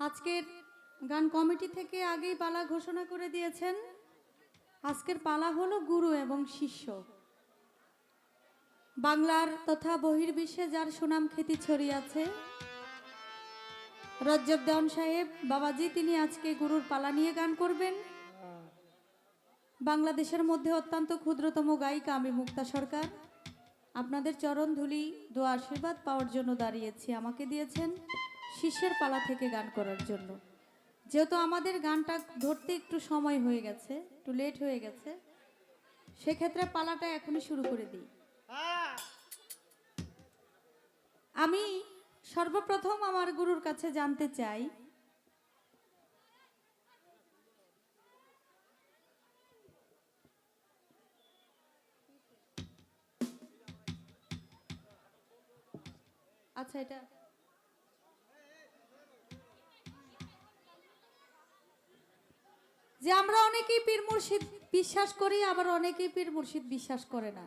আজকের গান কমিটি থেকে আগেই পালা ঘোষণা করে দিয়েছেন। আজকের পালা হলো গুরু এবং শিষ্য। বাংলার তথা বহির্বিশ্বে যার সুনাম খ্যাতি ছড়িয়ে আছে, রজ্জব দেওয়ান সাহেব, বাবাজি, তিনি আজকে গুরুর পালা নিয়ে গান করবেন। বাংলাদেশের মধ্যে অত্যন্ত ক্ষুদ্রতম গায়িকা আমি মুক্তা সরকার। আপনাদের চরণ ধুলি, দোয়া, আশীর্বাদ পাওয়ার জন্য দাঁড়িয়েছি। আমাকে দিয়েছেন শিষ্যের পালা থেকে গান করার জন্য। যেহেতু আমাদের গানটা ধরতে একটু সময় হয়ে গেছে, একটু লেট হয়ে গেছে, সেক্ষেত্রে পালাটা এখনই শুরু করে দিই। আমি সর্বপ্রথম আমার গুরুর কাছে জানতে চাই আচ্ছা এটা যে আমরা অনেকেই পীর মুর্শিদ বিশ্বাস করি, আবার অনেকেই পীর মুর্শিদ বিশ্বাস করে না।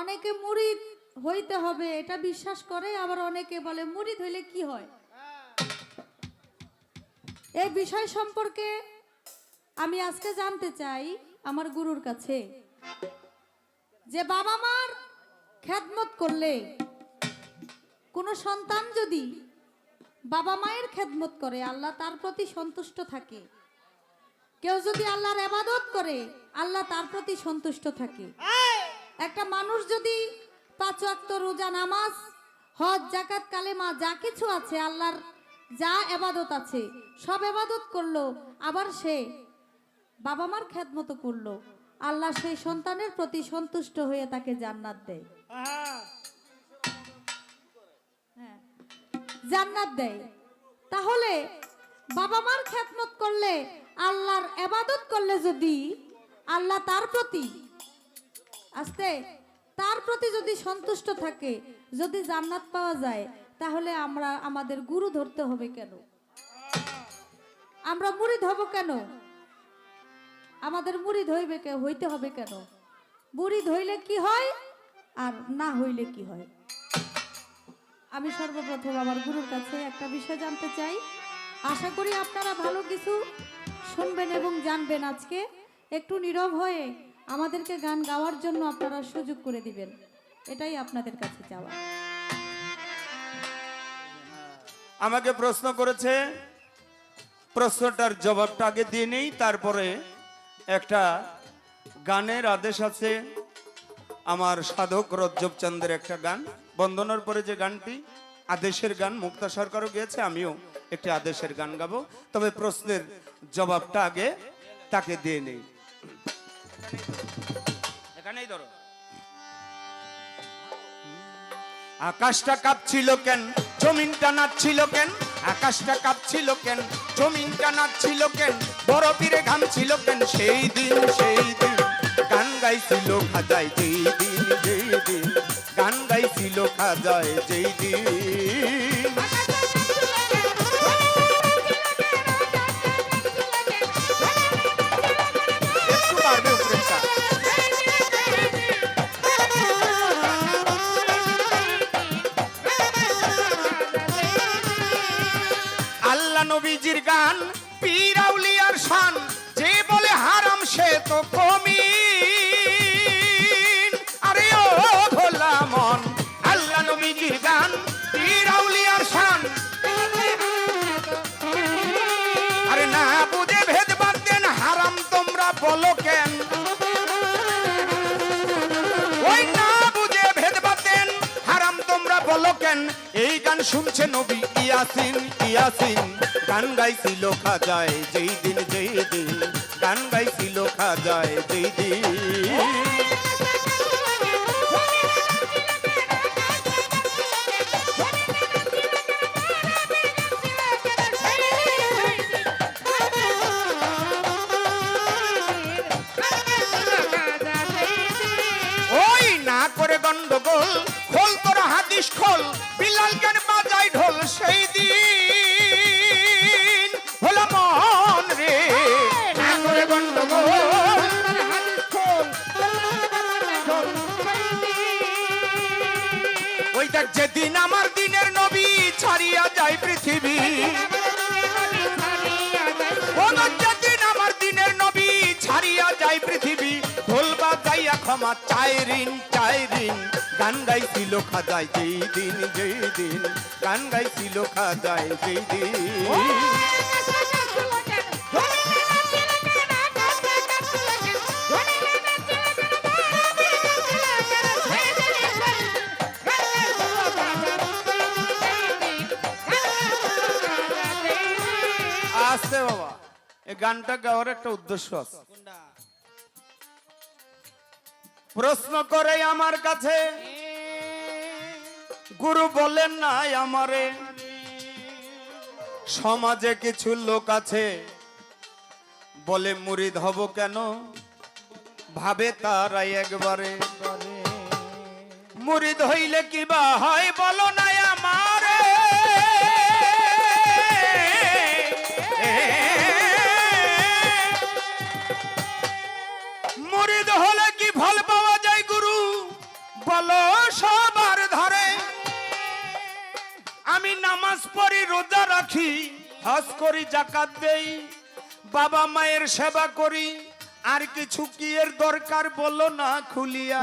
অনেকে মুড়িদ হইতে হবে, এটা বিশ্বাস করে, আবার অনেকে বলে মুড়িদ হইলে কি হয়? এই বিষয় সম্পর্কে আমি আজকে জানতে চাই আমার গুরুর কাছে। যে বাবা মার খেদমত করলে কোনো সন্তান যদি বাবা মায়ের খেদমত করে, আল্লাহ তার প্রতি সন্তুষ্ট থাকে। কেউ যদি আল্লাহর আবাদত করে, আল্লাহ তার প্রতি সন্তুষ্ট থাকে। একটা মানুষ যদি পাঁচ রোজা নামাজ, হজ জাকাত কালেমা, যা কিছু আছে, আল্লাহর যা এবাদত আছে, সব এবাদত করল, আবার সে বাবা মার খেদমত করল, আল্লাহ সেই সন্তানের প্রতি সন্তুষ্ট হয়ে তাকে জান্নাত দেয়। হ্যাঁ জান্নাত দেয়। তাহলে বাবা মার খেদমত করলে আল্লাহর এবাদত করলে যদি আল্লাহ তার প্রতি আস্তে, তার প্রতি যদি সন্তুষ্ট থাকে, যদি জান্নাত পাওয়া যায়, তাহলে আমরা আমাদের গুরু ধরতে হবে কেন? আমরা মুড়িদ হব কেন? আমাদের মুড়িদ হইবে কে, হইতে হবে কেন? মুড়িদ হইলে কি হয় আর না হইলে কি হয়? আমি সর্বপ্রথম আমার গুরুর কাছে একটা বিষয় জানতে চাই। আশা করি আপনারা ভালো কিছু শুনবেন এবং জানবেন আজকে। একটু নীরব হয়ে আমাদেরকে গান গাওয়ার জন্য আপনারা সুযোগ করে দিবেন। এটাই আপনাদের কাছে চাওয়া। আমাকে প্রশ্ন করেছে, প্রশ্নটার জবাবটা আগে দিয়ে নেই, তারপরে একটা গানের আদেশ আছে আমার সাধক রজ্জব চন্দ্রের একটা গান। বন্দনার পরে যে গানটি আদেশের গান মুক্তা সরকারও গিয়েছে আমিও একটি আদেশের গান গাবো। তবে প্রশ্নের জবাবটা আগে তাকে দিয়ে নেই। এখানেই ধরো। আকাশটা কাঁপছিল কেন? জমিনটা নাচছিল কেন? আকাশটা কাঁপছিল কেন? জমিনটা নাচছিল কেন? বড় পীরে ঘামছিল কেন? সেই দিন সেই দিন গান গাইছিল খাজায় যেই দিন। গাইছিল খাজায় যেই দিন। নবীজির গান পীরাউলিয়ার শান যে বলে হারাম সে তো কমি বলো কেন এই গান শুনছে নবী ইয়াসিন ইয়াসিন। গান গাইছিল খাজায়, যেই দিন যেই দিন। গান গাইছিল খাজায়, যেই ক্ষমা চাই ঋণ চাই ঋণ। গান গাইছিল খাদায় যেই দিন যেই দিন। গান গাইছিল খাদায় যেই দিন। আসতে বাবা। এই গানটা গাওয়ার একটা উদ্দেশ্য আছে। প্রশ্ন করে আমার কাছে, গুরু বলেন নাই আমারে, সমাজে কিছু লোক আছে, বলে মুরিদ হব কেন? ভাবে তারাই একবারে। মুরিদ হইলে কি বা হয় বলো নাই পড়ি রোজা রাখি, হজ করি, জাকাত দেই, বাবা মায়ের সেবা করি, আর কিছু কি এর দরকার বলো না খুলিয়া।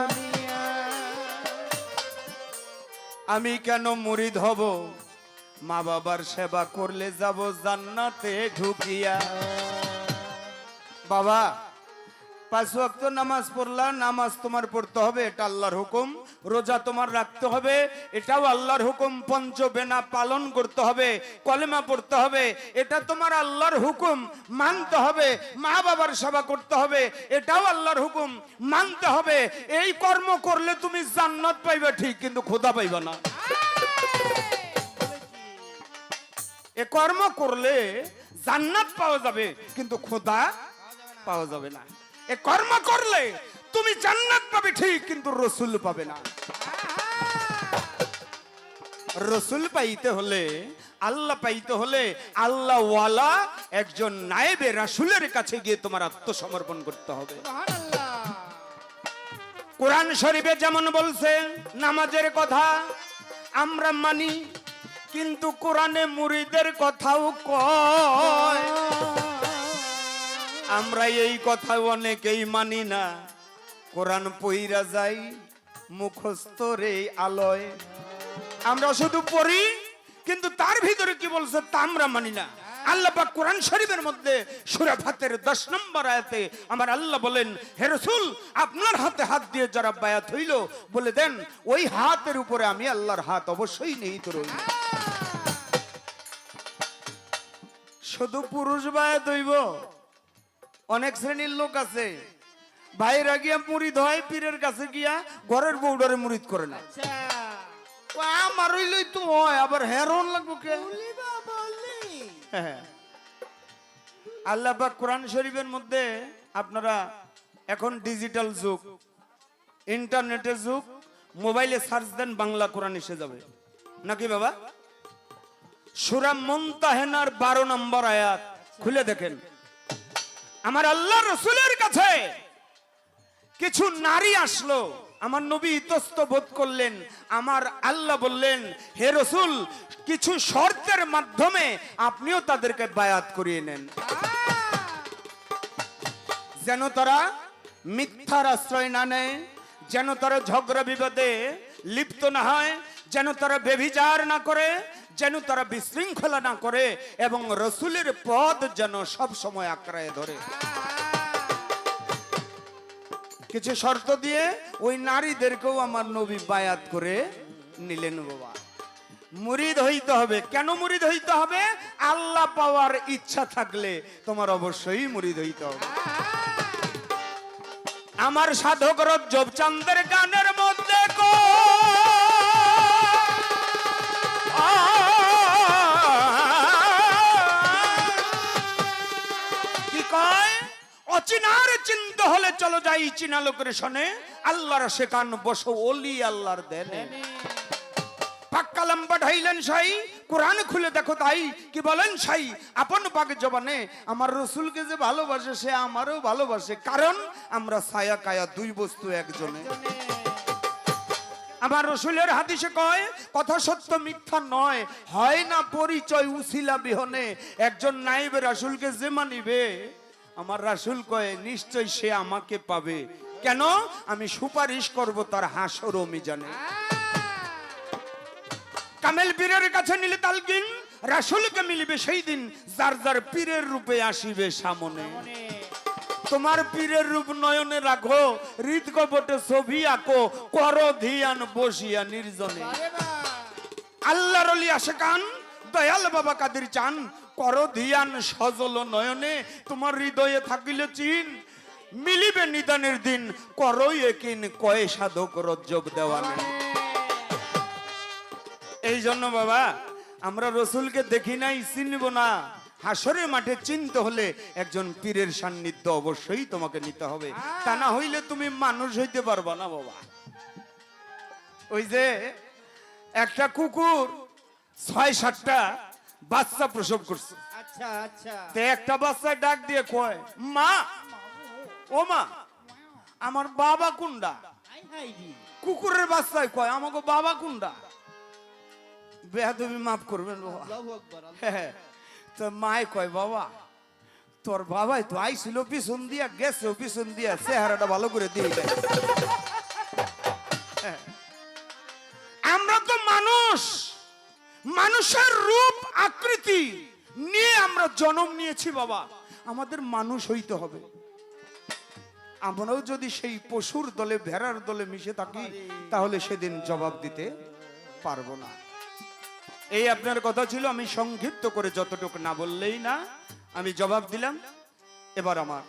আমি কেন মুরিদ হব? মা বাবার সেবা করলে যাব জান্নাতে ঢুকিয়া। বাবা পাঁচ ওয়াক্ত নামাজ পড়লা, নামাজ তোমার পড়তে হবে, এটা আল্লাহর হুকুম, রোজা তোমার রাখতে হবে, এটাও আল্লাহর হুকুম পঞ্চ বেনা পালন করতে হবে, কলেমা পড়তে হবে, এটা তোমার আল্লাহর হুকুম, মানতে হবে মা বাবার সেবা করতে হবে, এটাও আল্লাহর হুকুম, মানতে হবে, এই কর্ম করলে তুমি জান্নাত পাইবে ঠিক, কিন্তু খোদা পাইবে না। এ কর্ম করলে জান্নাত পাওয়া যাবে, কিন্তু খোদা পাওয়া যাবে না। এ কর্ম করলে তুমি জান্নাত পাবে, ঠিক, কিন্তু রসুল পাবে না। রসুল পাইতে হলে, আল্লাহ পাইতে হলে আল্লাহ ওয়ালা একজন নায়েবে রাসুলের কাছে গিয়ে তোমার আত্মসমর্পণ করতে হবে। কোরআন শরীফে যেমন বলছে, নামাজের কথা আমরা মানি, কিন্তু কোরআনে মুরিদের কথাও কয়। আমরা এই কথা অনেকেই মানি না। কোরআন পইরা যাই মুখস্থ রে আলয়। আমরা শুধু পড়ি কিন্তু তার ভিতরে কি বলছে তা আমরা মানি না। আল্লাহ পাক কোরআন শরীফের মধ্যে সূরা ফাতের 10 নম্বর আয়াতে আমার আল্লাহ বলেন হে রাসূল আপনার হাতে হাত দিয়ে যারা বায়াত হইল বলে দেন ওই হাতের উপরে আমি আল্লাহর হাত অবশ্যই নিহিত রইল। শুধু পুরুষ বায়াত হইব অনেক শ্রেণির লোক আছে। ভাইরা গিয়া মুড়িদ হয় পীরের কাছে গিয়া ঘরের বউডারে মুড়িদ করে না ও আমার হইলেই তো হয় আবার হেরন লাগবো কে? হ্যাঁ। আল্লাহ পাক কোরআন শরীফের মধ্যে আপনারা এখন ডিজিটাল যুগ ইন্টারনেটের যুগ মোবাইলে সার্চ দেন বাংলা কোরআন এসে যাবে। নাকি বাবা? সুরা মুনতাহেনার বারো নম্বর আয়াত খুলে দেখেন। আমার আল্লাহ রসুলের কাছে কিছু নারী আসলো। আমার নবী ইতস্ত বোধ করলেন, আমার আল্লাহ বললেন, হে রসুল, কিছু শর্তের মাধ্যমে আপনিও তাদেরকে বায়াত করিয়ে নেন। যেন তারা মিথ্যার আশ্রয় না নেয়, যেন তারা ঝগড়া বিবাদে লিপ্ত না হয়, যেন তারা বেভিচার না করে যেন তারা বিশৃঙ্খলা না করে এবং রসুলের পদ যেন সব সময় আঁকড়ায় ধরে। কিছু শর্ত দিয়ে ওই নারীদেরকেও আমার নবী বায়াত করে নিলেন বাবা। মুরিদ হইতে হবে। কেন মুরিদ হইতে হবে? আল্লাহ পাওয়ার ইচ্ছা থাকলে তোমার অবশ্যই মুরিদ হইতে হবে। আমার সাধক রজ্জব চান্দের গানের অচিনার চিন্তা হলে চলো যাই চিনা লোকের শোনে আল্লাহর শেখান বসো, ওলি আল্লাহর দেনে। পাক্কা লম্বা ঢাইলেন সাই, কোরআন খুলে দেখো তাই। কি বলেন সাই, আপন পাকে জবানে, আমার রসুলকে যে ভালোবাসে, সে আমারও ভালোবাসে। কারণ আমরা ছায়া কায়া দুই বস্তু একজনে। আমার রসুলের হাদিসে কয়, কথা সত্য, মিথ্যা নয়। হয় না পরিচয় উসিলা বিহনে। একজন নাইবে রাসুলকে যে মানিবে? আমার রাসুল কয় নিশ্চয় সে আমাকে পাবে। কেন? আমি সুপারিশ করব তার হাসর মিজানে। কামেল পীরের কাছে নিলে তালকিন রাসুলকে মিলিবে সেই দিন যার যার পীরের রূপে আসিবে সামনে। তোমার পীরের রূপ নয়নে রাখো হৃদ কপটে ছবি আঁকো কর ধিয়ান বসিয়া নির্জনে। আল্লাহর অলি আশেকান দয়াল বাবা কাদের চান কর ধিয়ান সজল নয়নে, তোমার হৃদয়ে থাকিলে চিন। মিলিবে নিদানের দিন, করই একিন, কয়ে সাধক রজ্জব দেওয়ানে এই জন্য বাবা, আমরা রসুলকে দেখি নাই, চিনব না। হাসরের মাঠে চিনতে হলে একজন পীরের সান্নিধ্য অবশ্যই তোমাকে নিতে হবে। তা না হইলে তুমি মানুষ হইতে পারবা না বাবা। ওই যে একটা কুকুর, ছয় সাতটা বাচ্চা প্রসব করছে। আচ্ছা আচ্ছা। তে একটা বাচ্চা ডাক দিয়ে কয় মা ও মা আমার বাবা কুন্ডা? কুকুরের বাচ্চায় কয় আমাকে বাবা কুন্ডা? বেহাদবি মাফ করবেন বাবা। হ্যাঁ, তো মায় কয় বাবা তোর বাবাই তো আইছিল পিছন দিয়া গেছে পিছন দিয়া চেহারাটা ভালো করে দিয়ে মানুষের রূপ, আকৃতি নিয়ে আমরা জন্ম নিয়েছি বাবা। আমাদের মানুষ হইতে হবে। আমরাও যদি সেই পশুর দলে, ভেড়ার দলে মিশে থাকি, তাহলে সেদিন জবাব দিতে পারব না। এই আপনার কথা ছিল, আমি সংক্ষিপ্ত করে যতটুকু না বললেই না, আমি জবাব দিলাম। এবার আমার